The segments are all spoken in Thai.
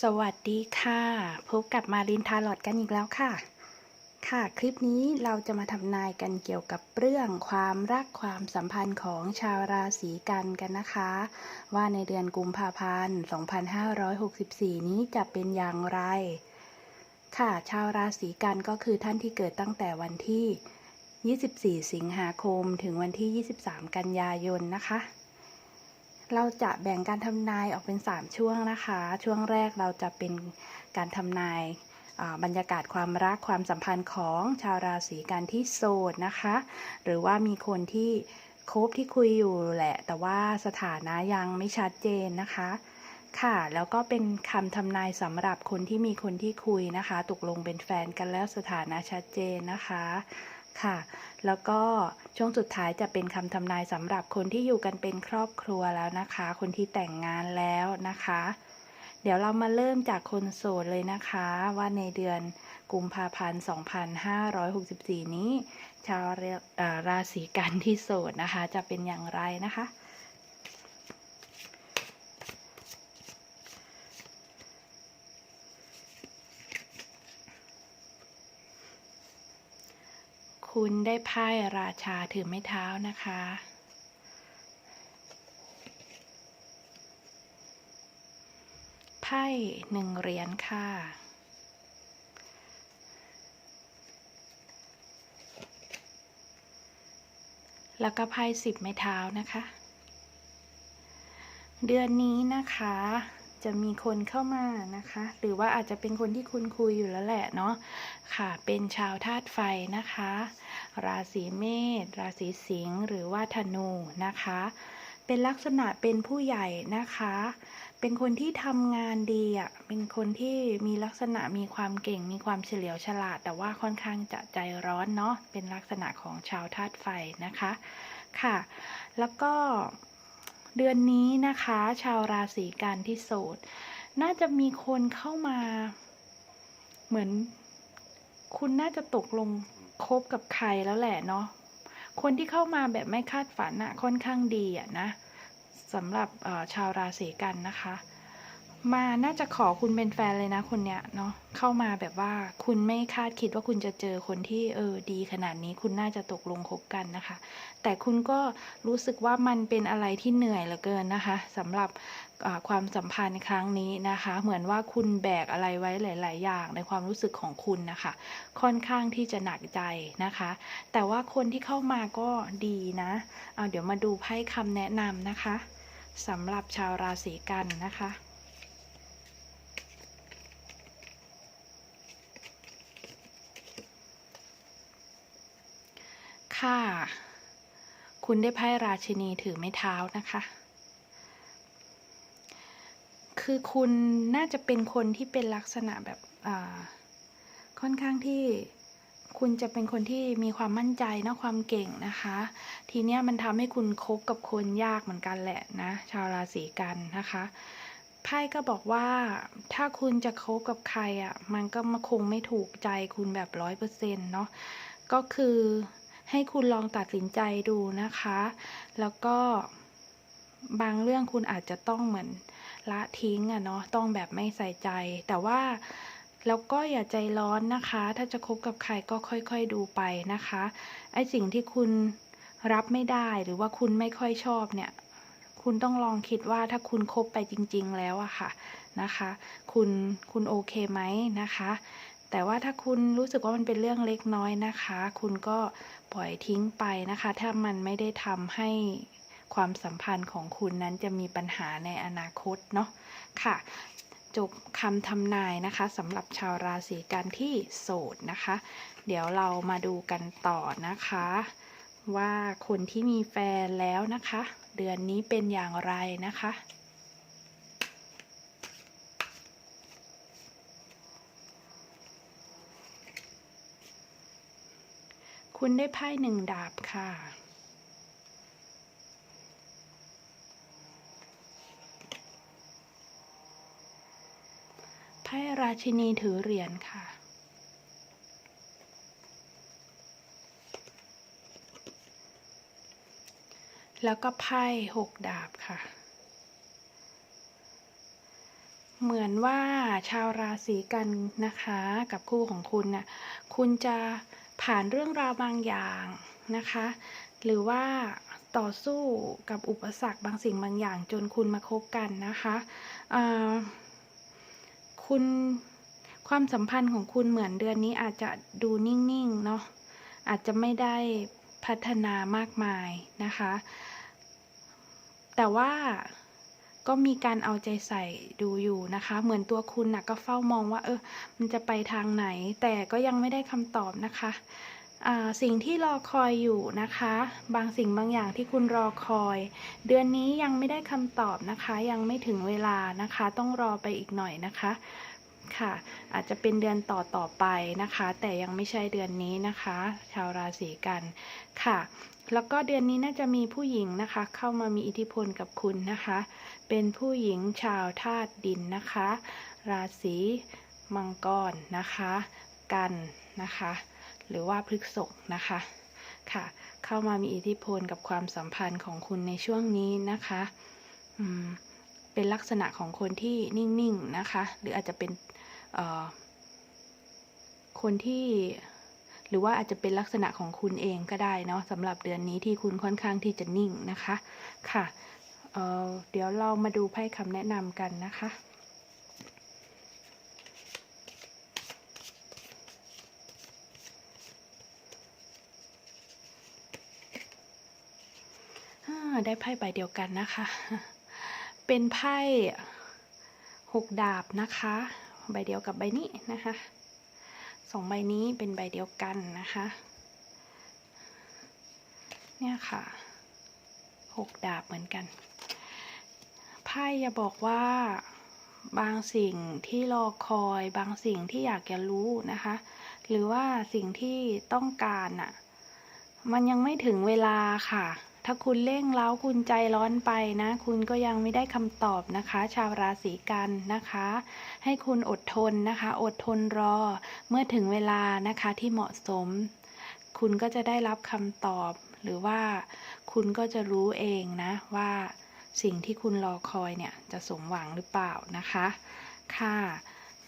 สวัสดีค่ะ พบกับมารินทาลอดกันอีกแล้วค่ะ ค่ะ คลิปนี้เราจะมาทำนายกันเกี่ยวกับเรื่องความรักความสัมพันธ์ของชาวราศีกันกันนะคะ ว่าในเดือนกุมภาพันธ์ 2564 นี้จะเป็นอย่างไร ค่ะ ชาวราศีกันก็คือท่านที่เกิดตั้งแต่วันที่ 24 สิงหาคม ถึงวันที่ 23 กันยายนนะคะ เราจะแบ่งการทำนายออกเป็น 3 ช่วงนะคะ ช่วงแรกเราจะเป็นการทำนายบรรยากาศความรักความสัมพันธ์ของชาวราศีกันที่โสดนะคะ หรือว่ามีคนที่คบที่คุยอยู่แหละ แต่ว่าสถานะยังไม่ชัดเจนนะคะ ค่ะ แล้วก็เป็นคำทำนายสำหรับคนที่มีคนที่คุยนะคะ ตกลงเป็นแฟนกันแล้วสถานะชัดเจนนะคะ ค่ะ แล้วก็ช่วงสุดท้ายจะเป็นคำทำนายสำหรับคนที่อยู่กันเป็นครอบครัวแล้วนะคะ คนที่แต่งงานแล้วนะคะ เดี๋ยวเรามาเริ่มจากคนโสดเลยนะคะ ว่าในเดือนกุมภาพันธ์ 2564 นี้ ชาวเรเอ่อราศีกันที่โสดนะคะ จะเป็นอย่างไรนะคะ คุณได้ไพ่ราชาถือไม้เท้านะคะ ไพ่หนึ่งเหรียญค่ะ แล้วก็ไพ่สิบไม้เท้านะคะ เดือนนี้นะคะ จะมีคนเข้ามานะคะ หรือว่าอาจจะเป็นคนที่คุณคุยอยู่แล้วแหละเนาะค่ะ เป็นชาวธาตุไฟนะคะ ราศีเมษราศีสิงห์หรือว่าธนูนะคะ เป็นลักษณะเป็นผู้ใหญ่นะคะ เป็นคนที่ทำงานดีอะเป็นคนที่มีลักษณะมีความเก่ง มีความเฉลียวฉลาด แต่ว่าค่อนข้างจะใจร้อนเนาะเป็นลักษณะของชาวธาตุไฟนะคะค่ะ แล้วก็ เดือนนี้นะคะ ชาวราศีกันที่โสด น่าจะมีคนเข้ามา เหมือน คุณน่าจะตกลงคบกับใครแล้วแหละเนาะคนที่เข้ามาแบบไม่คาดฝันอะค่อนข้างดีอะนะสำหรับชาวราศีกันนะคะ มาน่าจะขอคุณเป็นแฟนเลยนะคนเนี้ยเนาะเข้ามาแบบว่าคุณไม่คาดคิดว่าคุณจะเจอคนที่เออดีขนาดนี้คุณน่าจะตกลงคบกันนะคะ แต่คุณก็รู้สึกว่ามันเป็นอะไรที่เหนื่อยเหลือเกินนะคะสำหรับความสัมพันธ์ครั้งนี้นะคะ เหมือนว่าคุณแบกอะไรไว้หลาย ๆ อย่างในความรู้สึกของคุณนะคะ ค่อนข้างที่จะหนักใจนะคะ แต่ว่าคนที่เข้ามาก็ดีนะเอาเดี๋ยวมาดูไพ่คำแนะนำนะคะสำหรับชาวราศีกันนะคะ ค่ะ คุณได้ไพ่ราชินีถือไม้เท้านะคะ คือคุณน่าจะเป็นคนที่เป็นลักษณะแบบอ่าค่อนข้างที่คุณจะเป็นคนที่มีความมั่นใจนะความเก่งนะคะ ทีเนี้ยมันทำให้คุณคบกับคนยากเหมือนกันแหละนะ ชาวราศีกันนะคะไพ่ก็บอกว่าถ้าคุณจะคบกับใครอะ่ะ มันก็มาคงไม่ถูกใจคุณแบบร้อยเปอร์เซ็นต์เนาะก็คือ ให้คุณลองตัดสินใจดูนะคะ แล้วก็บางเรื่องคุณอาจจะต้องเหมือนละทิ้งอะเนาะต้องแบบไม่ใส่ใจ แต่ว่าแล้วก็อย่าใจร้อนนะคะ ถ้าจะคบกับใครก็ค่อยๆดูไปนะคะ ไอสิ่งที่คุณรับไม่ได้หรือว่าคุณไม่ค่อยชอบเนี่ย คุณต้องลองคิดว่าถ้าคุณคบไปจริง ๆ แล้วอะค่ะนะคะ คุณคุณโอเคไหมนะคะ แต่ว่าถ้าคุณรู้สึกว่ามันเป็นเรื่องเล็กน้อยนะคะ คุณก็ปล่อยทิ้งไปนะคะ ถ้ามันไม่ได้ทำให้ความสัมพันธ์ของคุณนั้นจะมีปัญหาในอนาคตเนาะค่ะ จบคำทำนายนะคะสำหรับชาวราศีกันที่โสดนะคะ เดี๋ยวเรามาดูกันต่อนะคะ ว่าคนที่มีแฟนแล้วนะคะ เดือนนี้เป็นอย่างไรนะคะ คุณได้ไพ่หนึ่งดาบค่ะ ไพ่ราชินีถือเหรียญค่ะแล้วก็ไพ่หกดาบค่ะ เหมือนว่าชาวราศีกันนะคะกับคู่ของคุณน่ะ คุณจะ ผ่านเรื่องราวบางอย่างนะคะ หรือว่าต่อสู้กับอุปสรรคบางสิ่งบางอย่างจนคุณมาคบกันนะคะคุณความสัมพันธ์ของคุณเหมือนเดือนนี้อาจจะดูนิ่งๆเนาะอาจจะไม่ได้พัฒนามากมายนะคะ แต่ว่า ก็มีการเอาใจใส่ดูอยู่นะคะ เหมือนตัวคุณนะก็เฝ้ามองว่า เออ มันจะไปทางไหน แต่ก็ยังไม่ได้คำตอบนะคะสิ่งที่รอคอยอยู่นะคะ บางสิ่งบางอย่างที่คุณรอคอย เดือนนี้ยังไม่ได้คำตอบนะคะ ยังไม่ถึงเวลานะคะ ต้องรอไปอีกหน่อยนะคะค่ะอาจจะเป็นเดือนต่อต่อไปนะคะ แต่ยังไม่ใช่เดือนนี้นะคะ ชาวราศีกันค่ะ แล้วก็เดือนนี้น่าจะมีผู้หญิงนะคะ เข้ามามีอิทธิพลกับคุณนะคะ เป็นผู้หญิงชาวธาตุดินนะคะ ราศีมังกรนะคะ กันนะคะ หรือว่าพฤกษภนะคะค่ะ เข้ามามีอิทธิพลกับความสัมพันธ์ของคุณในช่วงนี้นะคะอืมเป็นลักษณะของคนที่นิ่งๆนะคะ หรืออาจจะเป็นคนที่หรือว่าอาจจะเป็นลักษณะของคุณเองก็ได้เนาะสำหรับเดือนนี้ที่คุณค่อนข้างที่จะนิ่งนะคะค่ะ เเดี๋ยวเรามาดูไพ่คำแนะนำกันนะคะ ได้ไพ่ใบเดียวกันนะคะ เป็นไพ่หกดาบนะคะ ใบเดียวกับใบนี้นะคะสองใบนี้เป็นใบเดียวกันนะคะ เนี่ยค่ะหกดาบเหมือนกัน ไพ่จะบอกว่า บางสิ่งที่รอคอย บางสิ่งที่อยากจะรู้นะคะ หรือว่าสิ่งที่ต้องการอะมันยังไม่ถึงเวลาค่ะ ถ้าคุณเร่งเร้าคุณใจร้อนไปนะ คุณก็ยังไม่ได้คำตอบนะคะ ชาวราศีกันนะคะ ให้คุณอดทนนะคะ อดทนรอ เมื่อถึงเวลานะคะที่เหมาะสม คุณก็จะได้รับคำตอบหรือว่าคุณก็จะรู้เองนะว่า สิ่งที่คุณรอคอยเนี่ยจะสมหวังหรือเปล่านะคะ ค่ะ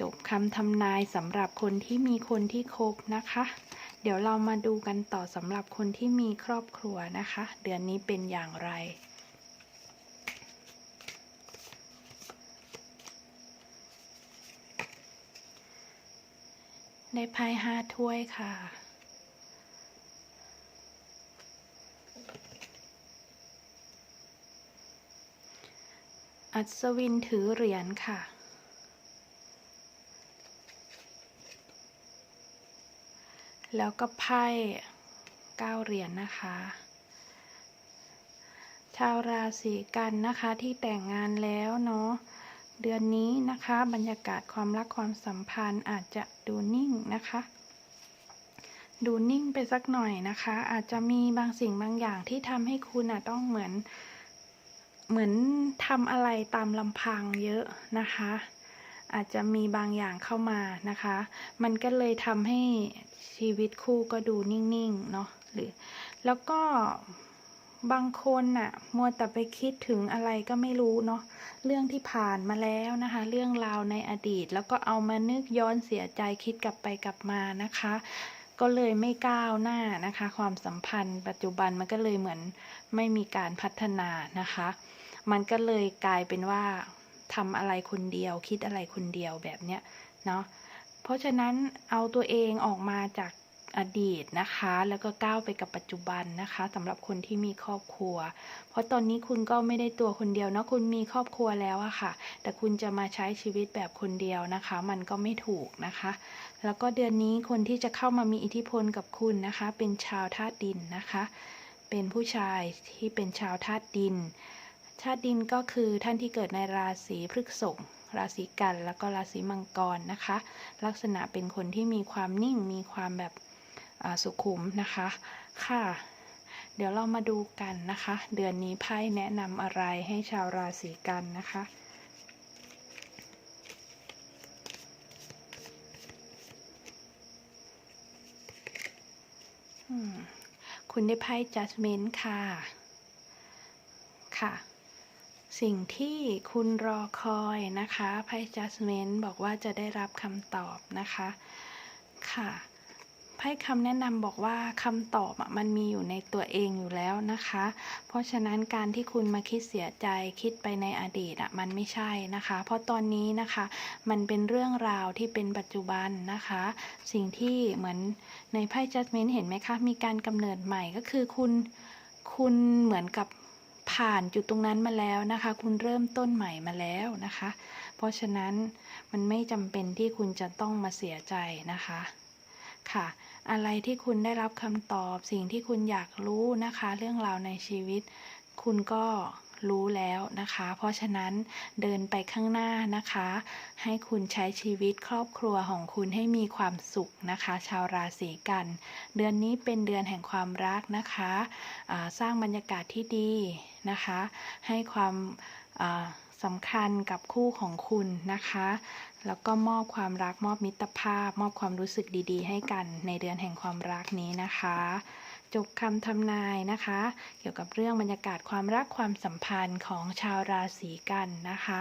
จบคำทำนายสำหรับคนที่มีคนที่คบนะคะ เดี๋ยวเรามาดูกันต่อสำหรับคนที่มีครอบครัวนะคะ เดือนนี้เป็นอย่างไรได้ไพ่ห้าถ้วยค่ะ อัศวินถือเหรียญค่ะ แล้วก็ไพ่เก้าเหรียญนะคะ ชาวราศีกันนะคะที่แต่งงานแล้วเนาะ เดือนนี้นะคะบรรยากาศความรักความสัมพันธ์อาจจะดูนิ่งนะคะดูนิ่งไปสักหน่อยนะคะ อาจจะมีบางสิ่งบางอย่างที่ทำให้คุณอะต้องเหมือน เหมือนทำอะไรตามลำพังเยอะนะคะ อาจจะมีบางอย่างเข้ามานะคะ มันก็เลยทำให้ชีวิตคู่ก็ดูนิ่งๆเนาะหรือ แล้วก็บางคนน่ะ มัวแต่ไปคิดถึงอะไรก็ไม่รู้เนาะเรื่องที่ผ่านมาแล้วนะคะ เรื่องราวในอดีต แล้วก็เอามานึกย้อนเสียใจคิดกลับไปกลับมานะคะ ก็เลยไม่ก้าวหน้านะคะ ความสัมพันธ์ ปัจจุบันมันก็เลยเหมือนไม่มีการพัฒนานะคะ มันก็เลยกลายเป็นว่าทำอะไรคนเดียว คิดอะไรคนเดียวแบบเนี้ยเนาะเพราะฉะนั้นเอาตัวเองออกมาจากอดีตนะคะ แล้วก็ก้าวไปกับปัจจุบันนะคะสำหรับคนที่มีครอบครัว เพราะตอนนี้คุณก็ไม่ได้ตัวคนเดียวเนาะคุณมีครอบครัวแล้วอะค่ะ แต่คุณจะมาใช้ชีวิตแบบคนเดียวนะคะ มันก็ไม่ถูกนะคะ แล้วก็เดือนนี้คนที่จะเข้ามามีอิทธิพลกับคุณนะคะ เป็นชาวธาตุดินนะคะ เป็นผู้ชายที่เป็นชาวธาตุดิน ธาตุดินก็คือท่านที่เกิดในราศีพฤษภราศีกันแล้วก็ราศีมังกรนะคะ ลักษณะเป็นคนที่มีความนิ่งมีความแบบสุขุมนะคะค่ะ เดี๋ยวเรามาดูกันนะคะ เดือนนี้ไพ่แนะนำอะไรให้ชาวราศีกันนะคะคุณได้ไพ่ judgment ค่ะ ค่ะ สิ่งที่คุณรอคอยนะคะไพ่ Judgment บอกว่าจะได้รับคำตอบนะคะ ค่ะไพ่คำแนะนำบอกว่าคำตอบมันมีอยู่ในตัวเองอยู่แล้วนะคะ เพราะฉะนั้นการที่คุณมาคิดเสียใจคิดไปในอดีตอะมันไม่ใช่นะคะ เพราะตอนนี้นะคะมันเป็นเรื่องราวที่เป็นปัจจุบันนะคะ สิ่งที่เหมือนในไพ่ Judgment เห็นไหมคะ มีการกำเนิดใหม่ก็คือคุณคุณเหมือนกับ ผ่านจุดตรงนั้นมาแล้วนะคะ คุณเริ่มต้นใหม่มาแล้วนะคะ เพราะฉะนั้นมันไม่จำเป็นที่คุณจะต้องมาเสียใจนะคะค่ะ อะไรที่คุณได้รับคำตอบสิ่งที่คุณอยากรู้นะคะ เรื่องราวในชีวิต คุณก็ รู้แล้วนะคะ เพราะฉะนั้นเดินไปข้างหน้านะคะ ให้คุณใช้ชีวิตครอบครัวของคุณให้มีความสุขนะคะ ชาวราศีกัน เดือนนี้เป็นเดือนแห่งความรักนะคะสร้างบรรยากาศที่ดีนะคะ ให้ความสำคัญกับคู่ของคุณนะคะ แล้วก็มอบความรักมอบมิตรภาพ มอบความรู้สึกดี ๆ ให้กันในเดือนแห่งความรักนี้นะคะ จบคำทำนายนะคะ เกี่ยวกับเรื่องบรรยากาศความรักความสัมพันธ์ของชาวราศีกันนะคะ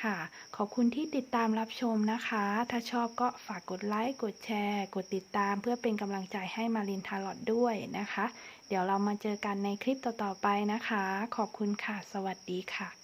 ค่ะ ขอบคุณที่ติดตามรับชมนะคะ ถ้าชอบก็ฝากกดไลค์ กดแชร์ กดติดตามเพื่อเป็นกำลังใจให้มารินทาร์ลอตด้วยนะคะ เดี๋ยวเรามาเจอกันในคลิปต่อๆไปนะคะ ขอบคุณค่ะ สวัสดีค่ะ